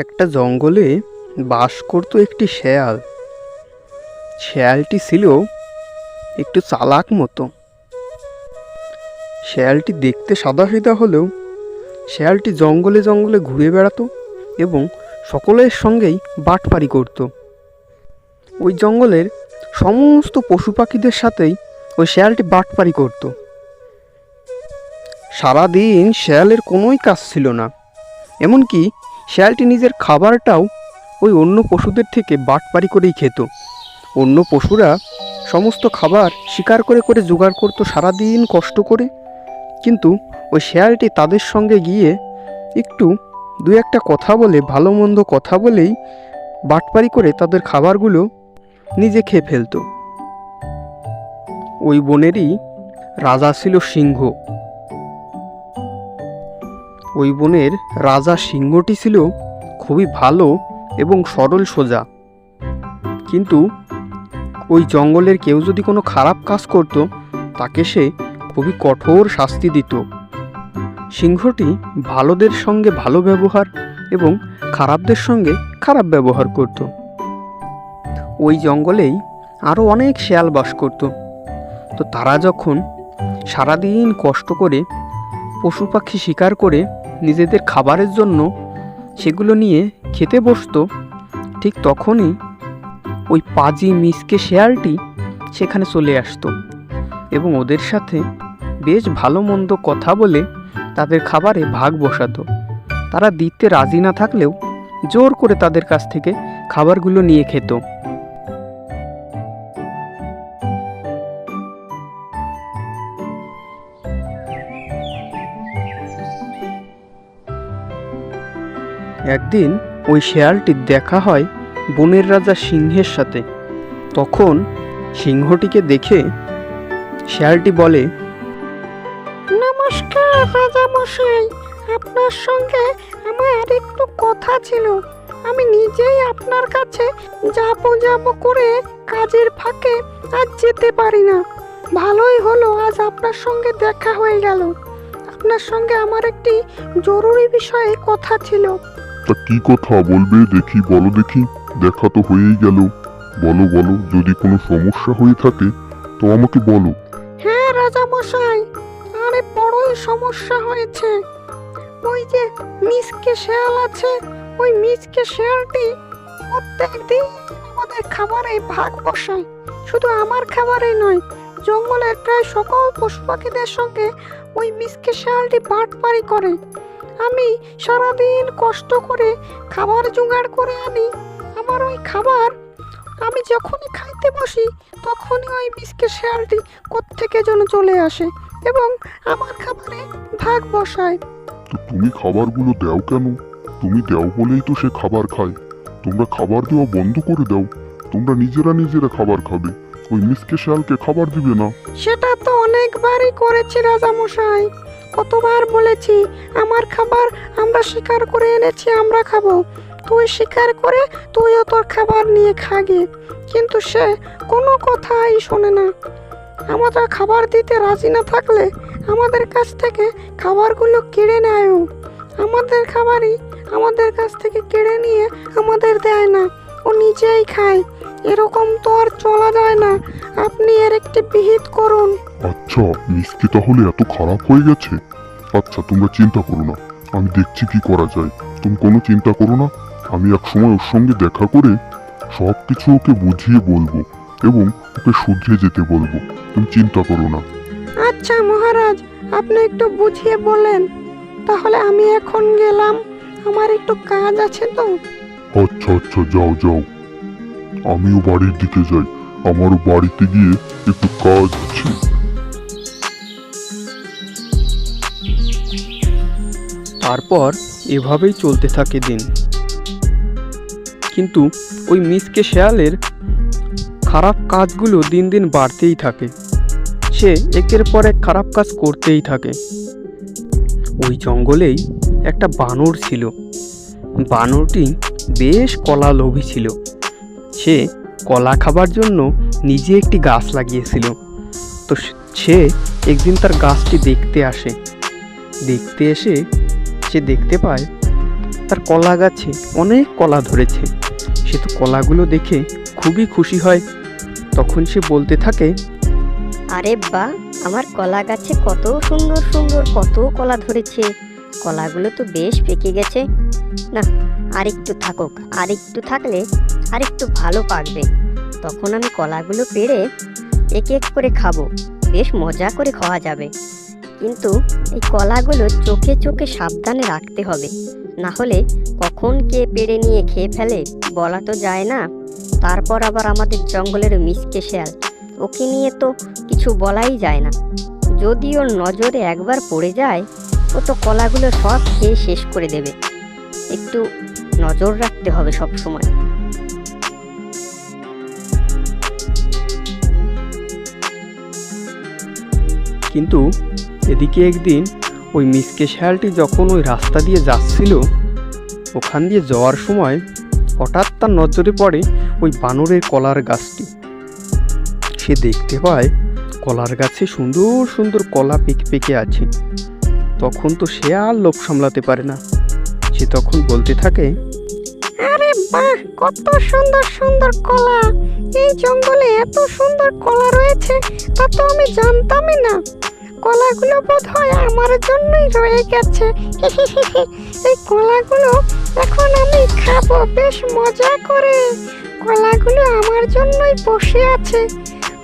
একটা জঙ্গলে বাস করতো একটি শেয়াল। শেয়ালটি ছিল একটু চালাক মতো। শেয়ালটি দেখতে সাদা সাদাসিধা হলেও শেয়ালটি জঙ্গলে জঙ্গলে ঘুরে বেড়াতো এবং সকলের সঙ্গেই বাটপারি করত। ওই জঙ্গলের সমস্ত পশু পাখিদের সাথেই ওই শেয়ালটি বাটপারি করত। সারাদিন শেয়ালের কোনোই কাজ ছিল না, এমনকি শেয়ালটি নিজের খাবারটাও ওই অন্য পশুদের থেকে বাটপারি করেই খেত। অন্য পশুরা সমস্ত খাবার শিকার করে করে জোগাড় করতো সারাদিন কষ্ট করে। কিন্তু ওই শেয়ালটি তাদের সঙ্গে গিয়ে একটু দু একটা কথা বলে, ভালো মন্দ কথা বলেই বাটপারি করে তাদের খাবারগুলো নিজে খেয়ে ফেলতো। ওই বনেরই রাজা ছিল সিংহ। ওই বনের রাজা সিংহটি ছিল খুবই ভালো এবং সরল সোজা। কিন্তু ওই জঙ্গলের কেউ যদি কোনো খারাপ কাজ করত, তাকে সে খুবই কঠোর শাস্তি দিত। সিংহটি ভালোদের সঙ্গে ভালো ব্যবহার এবং খারাপদের সঙ্গে খারাপ ব্যবহার করত। ওই জঙ্গলেই আরও অনেক শেয়াল বাস করত। তো তারা যখন সারাদিন কষ্ট করে পশু পাখি শিকার করে নিজেদের খাবারের জন্য সেগুলো নিয়ে খেতে বসতো, ঠিক তখনই ওই পাজি মিসকে শেয়ালটি সেখানে চলে আসতো এবং ওদের সাথে বেশ ভালো মন্দ কথা বলে তাদের খাবারে ভাগ বসাতো। তারা দিতে রাজি না থাকলেও জোর করে তাদের কাছ থেকে খাবারগুলো নিয়ে খেত। একদিন ওই শেয়ালটির দেখা হয় বনের রাজা সিংহের সাথে। তখন সিংহটিকে দেখে শেয়ালটি বলে, নমস্কার রাজা মশাই আপনার সঙ্গে আমার একটু কথা ছিল। আমি নিজেই আপনার কাছে যাব যাব করে কাজের ফাঁকে আজ যেতে পারি না। ভালোই হলো আজ আপনার সঙ্গে দেখা হয়ে গেল। আপনার সঙ্গে আমার একটি জরুরি বিষয়ে কথা ছিল। তা কি কথা বলবে? দেখি, বলো দেখি। দেখা তো হয়েই গেল। বলো বলো, যদি কোনো সমস্যা হয়ে থাকে, তো আমাকে বলো। হ্যাঁ রাজা মশাই আরে, বড়ই সমস্যা হয়েছে। ওই যে মিসকে শেয়াল আছে, ওই মিসকে শেয়ালটি প্রত্যেক দিন আমাদের খাবারে ভাগ বসায়। শুধু আমার খাবারেই নয়, জঙ্গলের প্রায় সকল পশু পাখিদের সঙ্গে ওই মিসকে শেয়ালটি বাটপারি করে। আমি সারাদিন কষ্ট করে খাবার জোগাড় করে আনি। আমার ওই খাবার আমি যখনই খাইতে বসি তখনই ওই মিসকে শেয়ালটি কোত্থেকে যেন চলে আসে এবং আমার খাবারে ভাগ বসায়। তুমি খাবারগুলো দাও কেন? তুমি দাও বলেই তো সে খাবার খায়। তোমরা খাবার দেওয়া বন্ধ করে দাও। তোমরা নিজেরা নিজেরা খাবার খাবে। ওই মিসকে শালকে খাবার দিবে না। সেটা তো অনেকবারই করেছি রাজামশাই। কতবার বলেছি, আমার খাবার আমরা শিকার করে এনেছি, আমরা খাব। তুই শিকার করে তুইও তোর খাবার নিয়ে খাগে। কিন্তু সে কোনো কথাই শোনে না। আমাদের খাবার দিতে রাজি না থাকলে আমাদের কাছ থেকে খাবারগুলো কেড়ে নেয় আমাদের খাবারই আমাদের কাছ থেকে কেড়ে নিয়ে আমাদের দেয় না। ও নিজেই খায়। এরকম তো আর চলা যায় না। আপনি এর একটি বিহিত করুন। আচ্ছা মিসকে তাহলে এত খারাপ হয়ে গেছে? আচ্ছা তোমরা চিন্তা করো না। আমি দেখছি কি করা যায়। তুমি কোনো চিন্তা করো না। আমি এক সময় ওর সঙ্গে দেখা করে সব কিছু ওকে বুঝিয়ে বলব এবং ওকে শুধরে যেতে বলব। তুমি চিন্তা করো না। আচ্ছা মহারাজ আপনি একটু বুঝিয়ে বলেন। তাহলে আমি এখন গেলাম। আমার একটু কাজ আছে তো। আচ্ছা আচ্ছা যাও যাও। আমিও বাড়ির দিকে যাই। আমারও বাড়িতে গিয়ে একটু কাজ আছে। তারপর এভাবেই চলতে থাকে দিন। কিন্তু ওই মিসকে শেয়ালের খারাপ কাজগুলো দিন দিন বাড়তেই থাকে। সে একের পর এক খারাপ কাজ করতেই থাকে। ওই জঙ্গলেই একটা বানর ছিল। বানরটি বেশ কলা লোভী ছিল। সে কলা খাবার জন্য নিজে একটি গাছ লাগিয়েছিল। তো সে একদিন তার গাছটি দেখতে আসে। দেখতে এসে সে দেখতে পায়, তার কলা গাছে অনেক কলা ধরেছে। সে তো কলাগুলো দেখে খুবই খুশি হয়। তখন সে বলতে থাকে, আরে বা আমার কলা গাছে কত সুন্দর সুন্দর কত কলা ধরেছে। কলাগুলো তো বেশ পেকে গেছে। না আর একটু থাকুক আর একটু থাকলে আর একটু ভালো পাকবে তখন আমি কলাগুলো পেড়ে এক এক করে খাব। বেশ মজা করে খাওয়া যাবে। কিন্তু এই কলাগুলো চোখে চোখে সাবধানে রাখতে হবে। না হলে কখন কে পেড়ে নিয়ে খেয়ে ফেলে বলা তো যায় না। তারপর আবার আমাদের জঙ্গলের মিসকে শেয়াল, ওকে নিয়ে তো কিছু বলাই যায় না। যদি ওর নজরে একবার পড়ে যায়, ও তো কলাগুলো সব খেয়ে শেষ করে দেবে। একটু নজর রাখতে হবে সব সময়। কিন্তু এদিকে একদিন ওই মিসকে শেয়ালটি যখন ওই রাস্তা দিয়ে যাচ্ছিল, ওখান দিয়ে যাওয়ার সময় হঠাৎ তার নজরে পড়ে ওই বানরের কলার গাছটি। সে দেখতে পায় কলার গাছে সুন্দর সুন্দর কলা পেকে পেকে আছে। তখন তো সে আর লোভ সামলাতে পারে না। সে তখন বলতে থাকে, আরে বাহ, কত সুন্দর সুন্দর কলা। এই জঙ্গলে এত সুন্দর কলা রয়েছে, তা তো আমি জানতামই না। কলাগুলো বোধ হয় আমার জন্যই রয়ে গেছে। এই কলাগুলো এখন আমি খাব, বেশ মজা করে। কলাগুলো আমার জন্যই বসে আছে।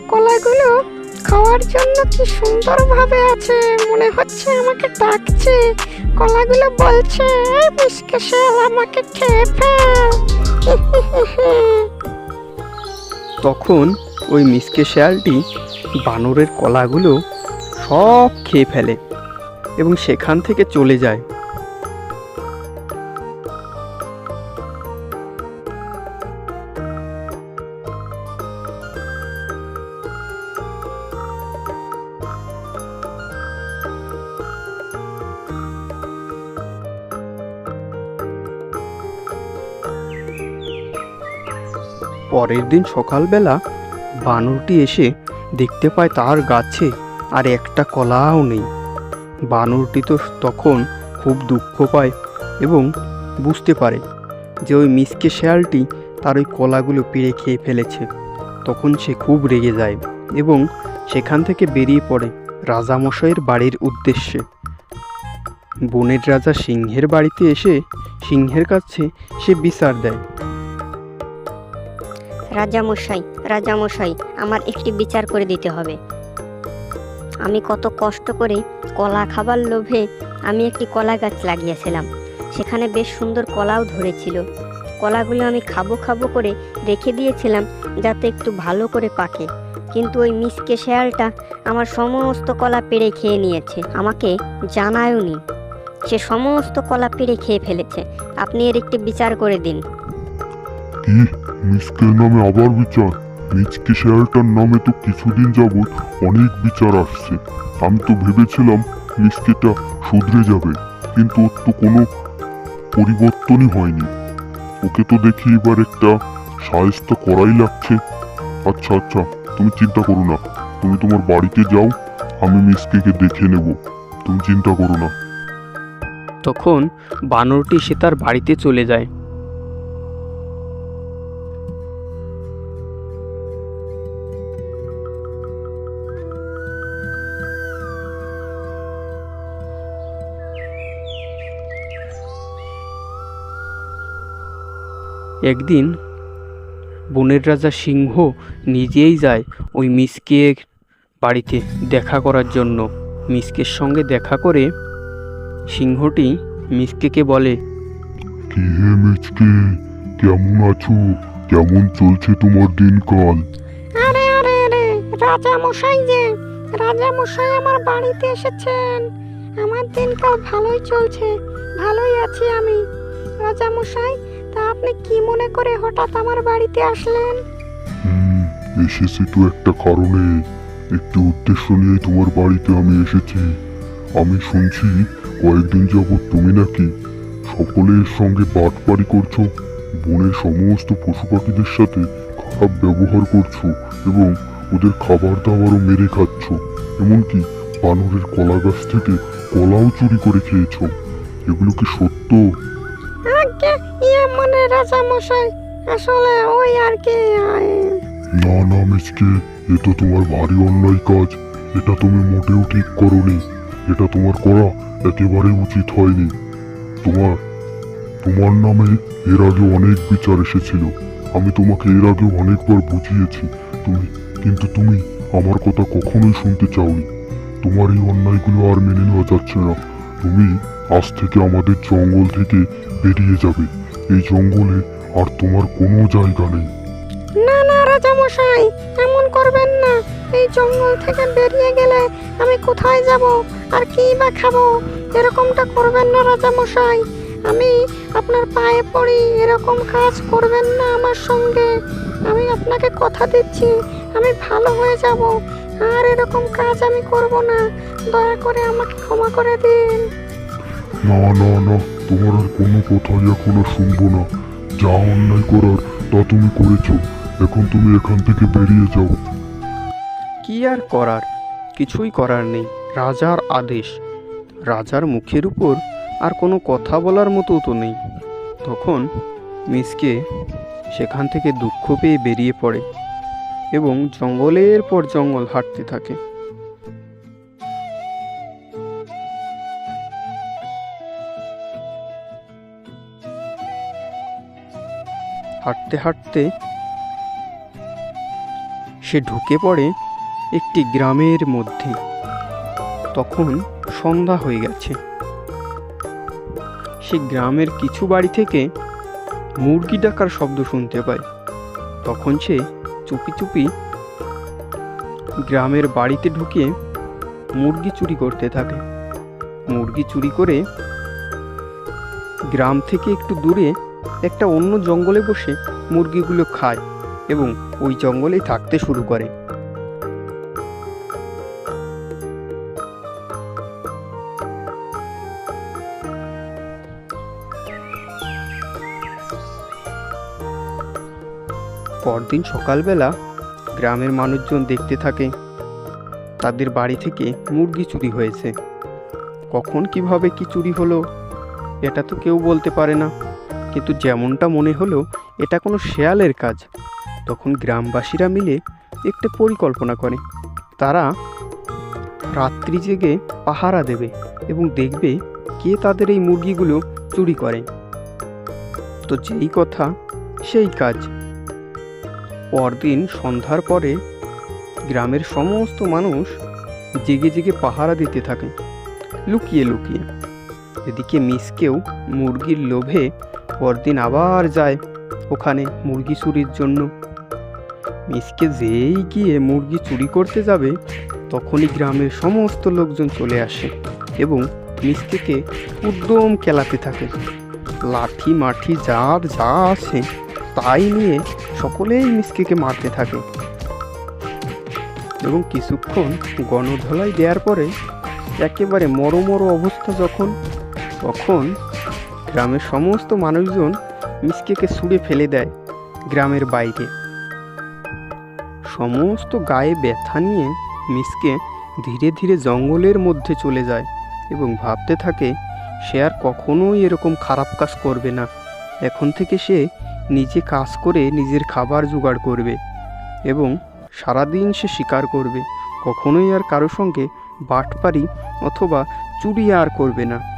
কলাগুলো খাওয়ার জন্য কি সুন্দরভাবে আছে? মনে হচ্ছে আমাকে ডাকছে। কলাগুলো বলছে শেয়াল আমাকে খেয়ে ফেল। তখন ওই মিসকে শেয়ালটি বানরের কলাগুলো সব খেয়ে ফেলে এবং সেখান থেকে চলে যায়। পরের দিন সকালবেলা বানরটি এসে দেখতে পায় তার গাছে আর একটা কলাও নেই। বানরটি তো তখন খুব দুঃখ পায় এবং বুঝতে পারে যে ওই মিসকে শেয়ালটি তার ওই কলাগুলো পেড়ে খেয়ে ফেলেছে। তখন সে খুব রেগে যায় এবং সেখান থেকে বেরিয়ে পড়ে রাজামশাইয়ের বাড়ির উদ্দেশ্যে। বনের রাজা সিংহের বাড়িতে এসে সিংহের কাছে সে বিচার দেয়। রাজামশাই রাজামশাই, আমার একটি বিচার করে দিতে হবে। আমি কত কষ্ট করে কলা খাবার লোভে আমি একটি কলা গাছ লাগিয়েছিলাম। সেখানে বেশ সুন্দর কলাও ধরেছিল। কলাগুলো আমি খাব খাব করে রেখে দিয়েছিলাম যাতে একটু ভালো করে পাকে। কিন্তু ওই মিসকে শেয়ালটা আমার সমস্ত কলা পেড়ে খেয়ে নিয়েছে। আমাকে জানায়ওনি সে সমস্ত কলা পেড়ে খেয়ে ফেলেছে। আপনি এর একটি বিচার করে দিন। মিসকের নামে আবার বিচার। মিচকে শেয়ালটার নামে তো কিছুদিন যাবৎ অনেক বিচার আসছে। আমি তো ভেবেছিলাম মিসকেটা শুধরে যাবে, কিন্তু ওর তো কোনো পরিবর্তনই হয়নি। ওকে তো দেখি এবার একটা সাহায্য করাই লাগছে। আচ্ছা আচ্ছা তুমি চিন্তা করো না। তুমি তোমার বাড়িতে যাও, আমি মিসকেকে দেখে নেব। তুমি চিন্তা করো না। তখন বানরটি সে তার বাড়িতে চলে যায়। একদিন বনের রাজা সিংহ নিজেই যায় ওই মিসকের বাড়িতে দেখা করার জন্য। মিসকের সঙ্গে দেখা করে সিংহটি মিসকেকে বলে কি হে মিচকে কেমন আছো? কেমন চলছে তোমার দিনকাল? আরে আরে আরে রাজা মশাই যে রাজা মশাই আমার বাড়িতে এসেছেন। আমার দিনকাল ভালোই চলছে ভালোই আছি আমি। রাজা মশাই তা আপনি কি মনে করে হঠাৎ আমার বাড়িতে আসলেন? হুম, এসেছি তো একটা কারণে। একটি উদ্দেশ্য নিয়ে তোমার বাড়িতে আমি এসেছি। আমি শুনছি কয়েকদিন যাবৎ তুমি নাকি সকলের সঙ্গে বাটপারি করছ, বনের সমস্ত পশু পাখিদের সাথে খারাপ ব্যবহার করছ এবং ওদের খাবার দাবারও মেরে খাচ্ছ, এমনকি বানরের কলা গাছ থেকে কলাও চুরি করে খেয়েছো। এগুলো কি সত্য? মানে রাজা মশাই আসলে ওই আর কি না না তো তোমার ভারী অন্যায় কাজ। এটা তুমি মোটেও ঠিক করনি। এটা তোমার করা একেবারে উচিত হয়নি। তোমার তোমার নামে এর আগে অনেক বিচার এসেছিল। আমি তোমাকে এর আগে অনেকবার বুঝিয়েছি। তুমি, কিন্তু তুমি আমার কথা কখনোই শুনতে চাওনি। তোমার এই অন্যায়গুলো আর মেনে নেওয়া যাচ্ছে না। তুমি আজ থেকে আমাদের জঙ্গল থেকে বেরিয়ে যাবে। এই জঙ্গলে আর তোমার কোনো জায়গা নেই। না না রাজা মশাই এমন করবেন না। এই জঙ্গল থেকে বেরিয়ে গেলে আমি কোথায় যাব? আর কি বা খাব? এরকমটা করবেন না রাজা মশাই আমি আপনার পায়ে পড়ি এরকম কাজ করবেন না আমার সঙ্গে। আমি আপনাকে কথা দিচ্ছি আমি ভালো হয়ে যাব। আর এরকম কাজ আমি করব না। দয়া করে আমাকে ক্ষমা করে দিন। না না না। তোমার আর কোনো কথাই এখন আর শুনব না। যা অন্যায় করার, তা তুমি করেছ। এখন তুমি এখান থেকে বেরিয়ে যাও। কি আর করার? কিছুই করার নেই। রাজার আদেশ। রাজার মুখের উপর আর কোনো কথা বলার মতো তো নেই। তখন মিসকে সেখান থেকে দুঃখ পেয়ে বেরিয়ে পড়ে এবং জঙ্গলের পর জঙ্গল হাঁটতে থাকে। হাঁটতে হাঁটতে সে ঢুকে পড়ে একটি গ্রামের মধ্যে। তখন সন্ধ্যা হয়ে গেছে। সে গ্রামের কিছু বাড়ি থেকে মুরগি ডাকার শব্দ শুনতে পায়। তখন সে চুপি চুপি গ্রামের বাড়িতে ঢুকে মুরগি চুরি করতে থাকে। মুরগি চুরি করে গ্রাম থেকে একটু দূরে একটা অন্য জঙ্গলে বসে মুরগিগুলো খায় এবং ওই জঙ্গলেই থাকতে শুরু করে। পরদিন সকালবেলা গ্রামের মানুষজন দেখতে থাকে, তাদের বাড়ি থেকে মুরগি চুরি হয়েছে। কখন কীভাবে কি চুরি হলো, এটা তো কেউ বলতে পারে না। কিন্তু যেমনটা মনে হলো, এটা কোনো শেয়ালের কাজ। তখন গ্রামবাসীরা মিলে একটা পরিকল্পনা করে। তারা রাত্রি জেগে পাহারা দেবে এবং দেখবে কে তাদের এই মুরগিগুলো চুরি করে। তো যেই কথা, সেই কাজ। পরদিন সন্ধ্যার পরে গ্রামের সমস্ত মানুষ জেগে জেগে পাহারা দিতে থাকে, লুকিয়ে লুকিয়ে। এদিকে মিসকেও মুরগির লোভে পরদিন আবার যায় ওখানে মুরগি চুরির জন্য। মিসকে যেই গিয়ে মুরগি চুরি করতে যাবে, তখনই গ্রামের সমস্ত লোকজন চলে আসে এবং মিসকেকে উদ্যম কেলাতে থাকে। লাঠি, মাঠি, যার যা আছে তাই নিয়ে সকলেই মিসকেকে মারতে থাকে। এবং কিছুক্ষণ গণধলাই দেওয়ার পরে একেবারে মরো মরো অবস্থা যখন, তখন গ্রামের সমস্ত মানুষজন মিসকেকে ছুঁড়ে ফেলে দেয় গ্রামের বাইরে। সমস্ত গায়ে ব্যথা নিয়ে মিসকে ধীরে ধীরে জঙ্গলের মধ্যে চলে যায় এবং ভাবতে থাকে, সে আর কখনোই এরকম খারাপ কাজ করবে না। এখন থেকে সে নিজে কাজ করে নিজের খাবার জোগাড় করবে এবং সারাদিন সে শিকার করবে। কখনোই আর কারও সঙ্গে বাটপারি অথবা চুরি আর করবে না।